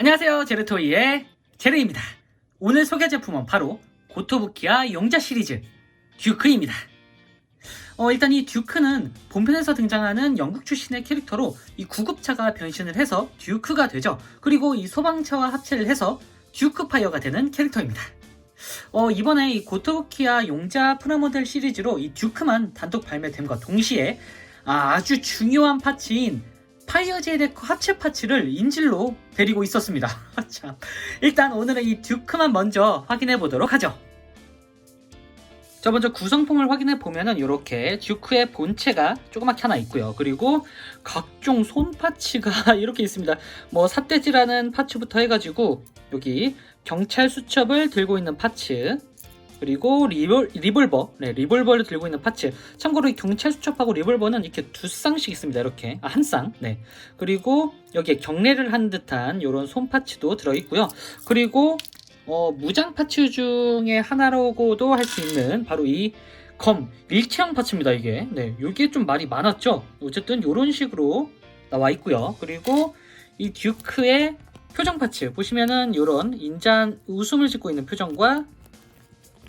안녕하세요. 제르토이의 제르입니다. 오늘 소개 제품은 바로 고토부키아 용자 시리즈 듀크입니다. 어, 일단 이 듀크는 본편에서 등장하는 영국 출신의 캐릭터로 이 구급차가 변신을 해서 듀크가 되죠. 그리고 이 소방차와 합체를 해서 듀크파이어가 되는 캐릭터입니다. 어, 이번에 이 고토부키아 용자 프라모델 시리즈로 이 듀크만 단독 발매됨과 동시에 아, 아주 중요한 파츠인 파이어 제데코 하체 파츠를 인질로 데리고 있었습니다. 참. 일단 오늘은 이 듀크만 먼저 확인해 보도록 하죠. 자 먼저 구성품을 확인해 보면은 이렇게 듀크의 본체가 조그맣게 하나 있고요. 그리고 각종 손 파츠가 이렇게 있습니다. 뭐 삿대질하는 파츠부터 해가지고 여기 경찰 수첩을 들고 있는 파츠 그리고 리볼, 리볼버, 네, 리볼버를 들고 있는 파츠. 참고로 이 경찰 수첩하고 리볼버는 이렇게 두 쌍씩 있습니다. 이렇게. 아, 한 쌍. 네. 그리고 여기에 경례를 한 듯한 이런 손 파츠도 들어있고요. 그리고, 어, 무장 파츠 중에 하나라고도 할 수 있는 바로 이 검, 일체형 파츠입니다. 이게. 네. 이게 좀 말이 많았죠. 어쨌든 이런 식으로 나와 있고요. 그리고 이 듀크의 표정 파츠. 보시면은 이런 인자한 웃음을 짓고 있는 표정과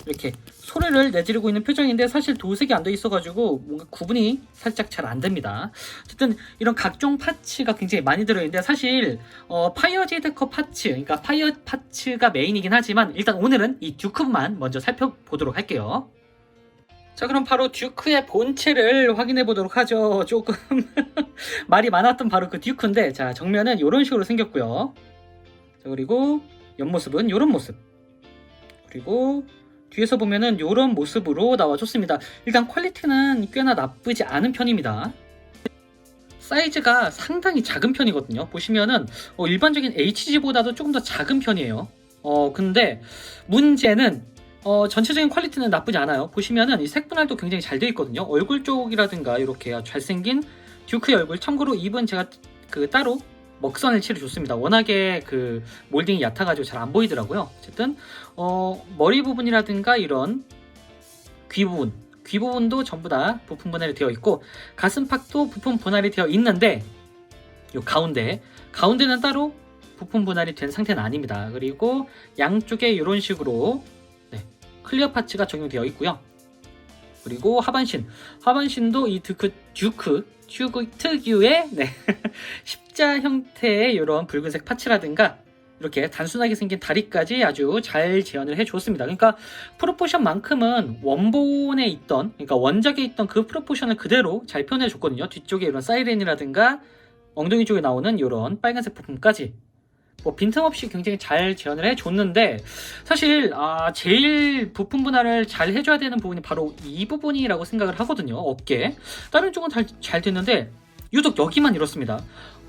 이렇게 소리를 내지르고 있는 표정인데 사실 도색이 안 돼 있어가지고 뭔가 구분이 살짝 잘 안 됩니다. 어쨌든 이런 각종 파츠가 굉장히 많이 들어있는데 사실 어, 파이어 제드커 파츠, 그러니까 파이어 파츠가 메인이긴 하지만 일단 오늘은 이 듀크만 먼저 살펴보도록 할게요. 자 그럼 바로 듀크의 본체를 확인해 보도록 하죠. 조금 말이 많았던 바로 그 듀크인데 자 정면은 이런 식으로 생겼고요. 자 그리고 옆모습은 이런 모습. 그리고 뒤에서 보면은 이런 모습으로 나와줬습니다. 일단 퀄리티는 꽤나 나쁘지 않은 편입니다. 사이즈가 상당히 작은 편이거든요. 보시면은 어, 일반적인 HG보다도 조금 더 작은 편이에요. 어 근데 문제는 어, 전체적인 퀄리티는 나쁘지 않아요. 보시면은 이 색분할도 굉장히 잘 되어 있거든요. 얼굴 쪽이라든가 이렇게 잘생긴 듀크의 얼굴. 참고로 입은 제가 그 따로 먹선을 칠해 줬습니다. 워낙에 그 몰딩이 얕아가지고 잘 안 보이더라고요. 어쨌든 어, 머리 부분이라든가 이런 귀 부분, 귀 부분도 전부 다 부품 분할이 되어 있고 가슴팍도 부품 분할이 되어 있는데 요 가운데 가운데는 따로 부품 분할이 된 상태는 아닙니다. 그리고 양쪽에 이런 식으로 네, 클리어 파츠가 적용되어 있고요. 그리고 하반신, 하반신도 이 듀크, 듀크, 듀크 특유의 네, 십자 형태의 이런 붉은색 파츠라든가 이렇게 단순하게 생긴 다리까지 아주 잘 재현을 해줬습니다. 그러니까 프로포션만큼은 원본에 있던, 그러니까 원작에 있던 그 프로포션을 그대로 잘 표현해줬거든요. 뒤쪽에 이런 사이렌이라든가 엉덩이 쪽에 나오는 이런 빨간색 부품까지 뭐 빈틈없이 굉장히 잘 재현을 해줬는데 사실 아 제일 부품 분할을 잘 해줘야 되는 부분이 바로 이 부분이라고 생각을 하거든요. 어깨 다른 쪽은 잘, 잘 됐는데 유독 여기만 이렇습니다.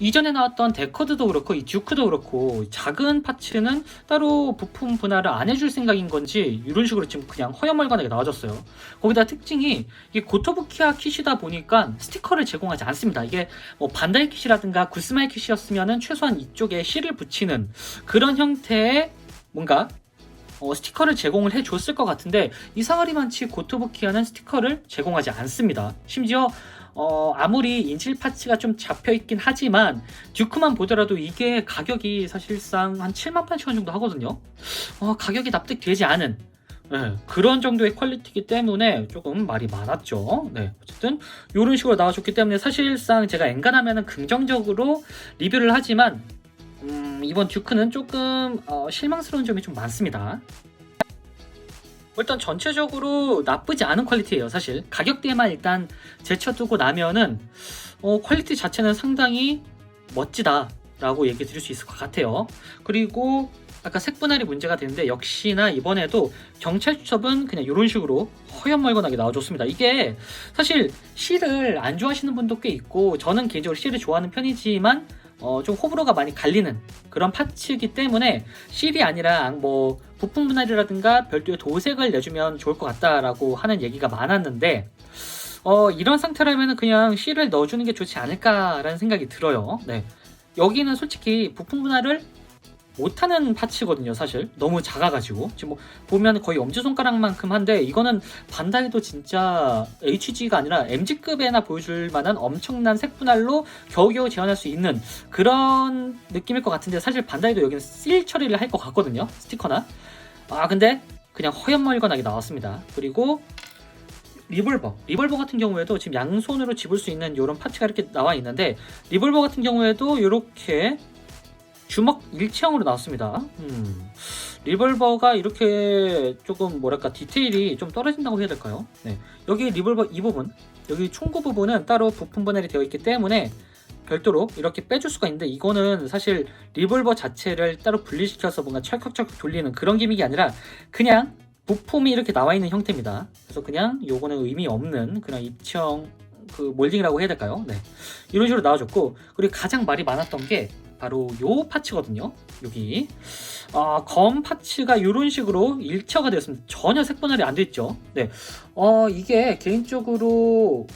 이전에 나왔던 데커드도 그렇고 이 듀크도 그렇고 작은 파츠는 따로 부품 분할을 안 해줄 생각인 건지 이런 식으로 지금 그냥 허여멀건하게 나와졌어요. 거기다 특징이 이게 고토부키아 킷이다 보니까 스티커를 제공하지 않습니다. 이게 뭐 반다이 킷이라든가 구스마이 킷이었으면은 최소한 이쪽에 실을 붙이는 그런 형태의 뭔가 어, 스티커를 제공을 해줬을 것 같은데 이상하리만치 고토부키아는 스티커를 제공하지 않습니다. 심지어 어, 아무리 인질 파츠가 좀 잡혀 있긴 하지만 듀크만 보더라도 이게 가격이 사실상 한 7만 8천 원 정도 하거든요. 어, 가격이 납득되지 않은 네, 그런 정도의 퀄리티이기 때문에 조금 말이 많았죠. 네, 어쨌든 이런 식으로 나와줬기 때문에 사실상 제가 엔간하면 긍정적으로 리뷰를 하지만 음, 이번 듀크는 조금 어, 실망스러운 점이 좀 많습니다. 일단 전체적으로 나쁘지 않은 퀄리티예요 사실. 가격대만 일단 제쳐두고 나면은 어, 퀄리티 자체는 상당히 멋지다 라고 얘기 드릴 수 있을 것 같아요. 그리고 아까 색분할이 문제가 되는데 역시나 이번에도 경찰 수첩은 그냥 이런 식으로 허연멀건하게 나와줬습니다. 이게 사실 실을 안 좋아하시는 분도 꽤 있고 저는 개인적으로 실을 좋아하는 편이지만 어, 좀 호불호가 많이 갈리는 그런 파츠이기 때문에 실이 아니라 뭐 부품 분할이라든가 별도의 도색을 내주면 좋을 것 같다라고 하는 얘기가 많았는데 어, 이런 상태라면 그냥 실을 넣어주는 게 좋지 않을까라는 생각이 들어요. 네. 여기는 솔직히 부품 분할을 못하는 파츠거든요, 사실. 너무 작아가지고. 지금 뭐 보면 거의 엄지손가락만큼 한데, 이거는 반다이도 진짜 HG가 아니라 MG급에나 보여줄 만한 엄청난 색분할로 겨우겨우 재현할 수 있는 그런 느낌일 것 같은데, 사실 반다이도 여기는 쓸 처리를 할 것 같거든요, 스티커나. 아, 근데 그냥 허연멀건하게 나왔습니다. 그리고 리볼버. 리볼버 같은 경우에도 지금 양손으로 집을 수 있는 이런 파츠가 이렇게 나와 있는데 리볼버 같은 경우에도 이렇게 주먹 일체형으로 나왔습니다. 음, 리볼버가 이렇게 조금 뭐랄까 디테일이 좀 떨어진다고 해야 될까요? 네. 여기 리볼버 이 부분, 여기 총구 부분은 따로 부품 분할이 되어 있기 때문에 별도로 이렇게 빼줄 수가 있는데 이거는 사실 리볼버 자체를 따로 분리시켜서 뭔가 철컥철컥 돌리는 그런 기믹이 아니라 그냥 부품이 이렇게 나와 있는 형태입니다. 그래서 그냥 요거는 의미 없는 그냥 입체형 그 몰딩이라고 해야 될까요? 네. 이런 식으로 나와줬고 그리고 가장 말이 많았던 게 바로 요 파츠거든요. 여기 아, 검 파츠가 이런 식으로 일체화가 되었습니다. 전혀 색분할이 안 됐죠. 네. 어, 이게 개인적으로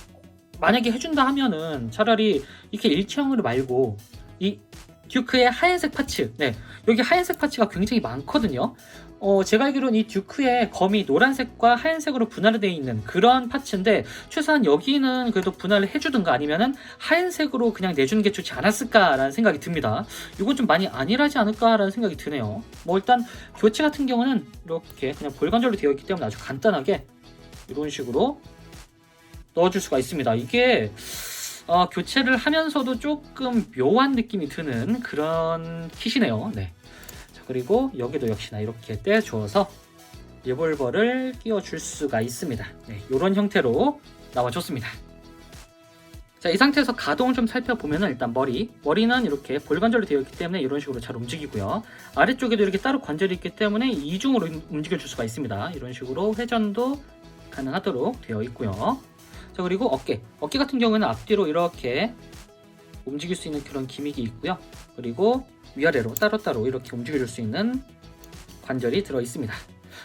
만약에 해준다 하면은 차라리 이렇게 일체형으로 말고 이 듀크의 하얀색 파츠, 네 여기 하얀색 파츠가 굉장히 많거든요. 어, 제가 알기로는 이 듀크의 검이 노란색과 하얀색으로 분할이 되어 있는 그런 파츠인데 최소한 여기는 그래도 분할을 해주든가 아니면은 하얀색으로 그냥 내주는 게 좋지 않았을까라는 생각이 듭니다. 이건 좀 많이 안일하지 않을까라는 생각이 드네요. 뭐 일단 교체 같은 경우는 이렇게 그냥 볼관절로 되어 있기 때문에 아주 간단하게 이런 식으로 넣어줄 수가 있습니다. 이게 어, 교체를 하면서도 조금 묘한 느낌이 드는 그런 kit이네요. 네. 자, 그리고 여기도 역시나 이렇게 떼줘서 리볼버를 끼워줄 수가 있습니다. 네, 이런 형태로 나와줬습니다. 자, 이 상태에서 가동을 좀 살펴보면 일단 머리. 머리는 이렇게 볼관절로 되어 있기 때문에 이런 식으로 잘 움직이고요. 아래쪽에도 이렇게 따로 관절이 있기 때문에 이중으로 움직여 줄 수가 있습니다. 이런 식으로 회전도 가능하도록 되어 있고요. 자 그리고 어깨 어깨 같은 경우에는 앞뒤로 이렇게 움직일 수 있는 그런 기믹이 있고요 그리고 위아래로 따로따로 이렇게 움직여줄 수 있는 관절이 들어 있습니다.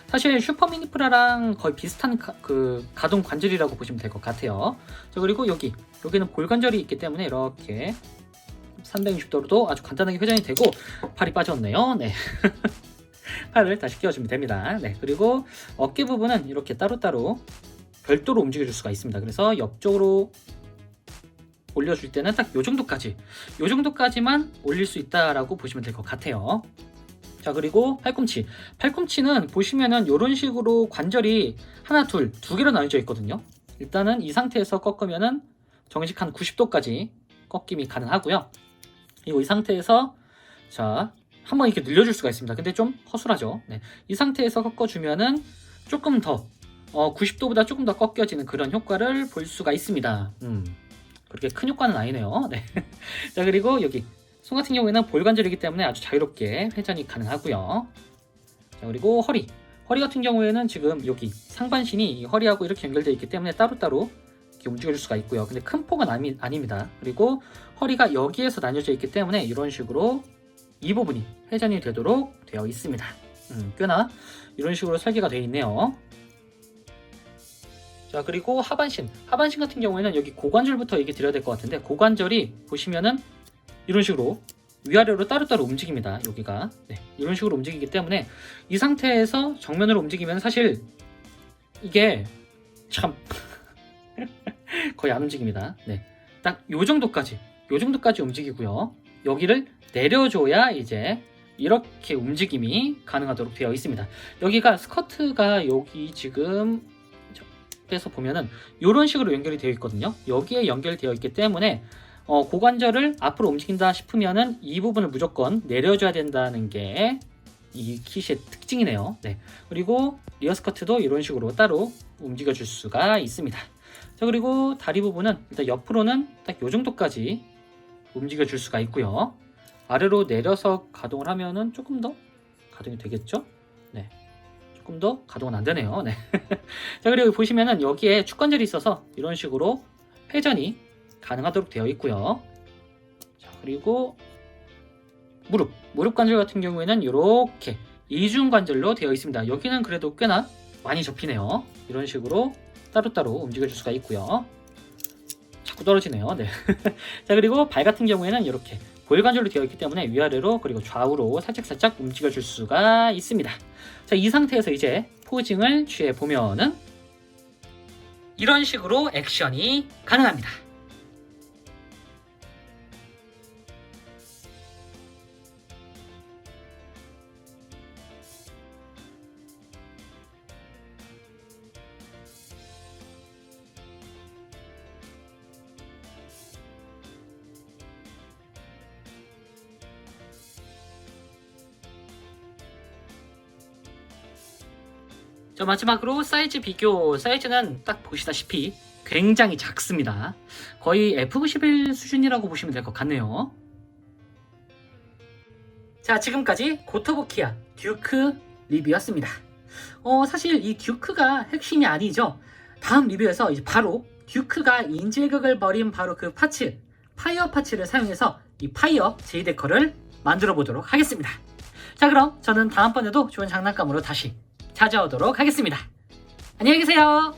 사실 슈퍼 미니프라랑 거의 비슷한 가, 그 가동 관절이라고 보시면 될 것 같아요. 자 그리고 여기 여기는 볼관절이 있기 때문에 이렇게 360도로도 아주 간단하게 회전이 되고 팔이 빠졌네요. 네. 팔을 다시 끼워주면 됩니다. 네 그리고 어깨 부분은 이렇게 따로따로 별도로 움직여줄 수가 있습니다. 그래서 옆쪽으로 올려줄 때는 딱 요 정도까지, 요 정도까지만 올릴 수 있다라고 보시면 될 것 같아요. 자 그리고 팔꿈치 팔꿈치는 보시면은 이런 식으로 관절이 하나 둘 두 개로 나뉘어져 있거든요 일단은 이 상태에서 꺾으면은 정식 한 90도까지 꺾임이 가능하고요 그리고 이 상태에서 자 한번 이렇게 늘려줄 수가 있습니다 근데 좀 허술하죠 네. 이 상태에서 꺾어주면은 조금 더 어, 90도보다 조금 더 꺾여지는 그런 효과를 볼 수가 있습니다. 음, 그렇게 큰 효과는 아니네요. 네. 자, 그리고 여기 손 같은 경우에는 볼관절이기 때문에 아주 자유롭게 회전이 가능하고요. 자, 그리고 허리. 허리 같은 경우에는 지금 여기 상반신이 허리하고 이렇게 연결되어 있기 때문에 따로따로 움직여줄 수가 있고요. 근데 큰 폭은 아니, 아닙니다. 그리고 허리가 여기에서 나뉘어져 있기 때문에 이런 식으로 이 부분이 회전이 되도록 되어 있습니다. 음, 꽤나 이런 식으로 설계가 되어 있네요. 자 그리고 하반신. 하반신 같은 경우에는 여기 고관절부터 얘기 드려야 될 것 같은데 고관절이 보시면은 이런 식으로 위아래로 따로따로 움직입니다 여기가. 네, 이런 식으로 움직이기 때문에 이 상태에서 정면으로 움직이면 사실 이게 참 거의 안 움직입니다. 네, 딱 요 정도까지 요 정도까지 움직이고요. 여기를 내려줘야 이제 이렇게 움직임이 가능하도록 되어 있습니다. 여기가 스커트가 여기 지금 에서 보면은 이런 식으로 연결이 되어 있거든요. 여기에 연결되어 있기 때문에 어, 고관절을 앞으로 움직인다 싶으면은 이 부분을 무조건 내려줘야 된다는 게 이 킷의 특징이네요. 네. 그리고 리어 스커트도 이런 식으로 따로 움직여 줄 수가 있습니다. 자, 그리고 다리 부분은 일단 옆으로는 딱이 정도까지 움직여 줄 수가 있고요. 아래로 내려서 가동을 하면은 조금 더 가동이 되겠죠? 네. 조금 더 가동은 안 되네요. 네. 자, 그리고 보시면은 여기에 축관절이 있어서 이런 식으로 회전이 가능하도록 되어 있고요. 자, 그리고 무릎. 무릎 관절 같은 경우에는 이렇게 이중 관절로 되어 있습니다. 여기는 그래도 꽤나 많이 접히네요. 이런 식으로 따로따로 움직여 줄 수가 있고요. 자꾸 떨어지네요. 네. 자, 그리고 발 같은 경우에는 이렇게 고일관절로 되어 있기 때문에 위아래로 그리고 좌우로 살짝살짝 움직여 줄 수가 있습니다. 자, 이 상태에서 이제 포징을 취해 보면은 이런 식으로 액션이 가능합니다. 자, 마지막으로 사이즈 비교. 사이즈는 딱 보시다시피 굉장히 작습니다. 거의 F91 수준이라고 보시면 될 것 같네요. 자, 지금까지 고토부키아 듀크 리뷰였습니다. 어, 사실 이 듀크가 핵심이 아니죠. 다음 리뷰에서 이제 바로 듀크가 인질극을 벌인 바로 그 파츠, 파이어 파츠를 사용해서 이 파이어 제이데커를 만들어 보도록 하겠습니다. 자, 그럼 저는 다음번에도 좋은 장난감으로 다시 찾아오도록 하겠습니다. 안녕히 계세요.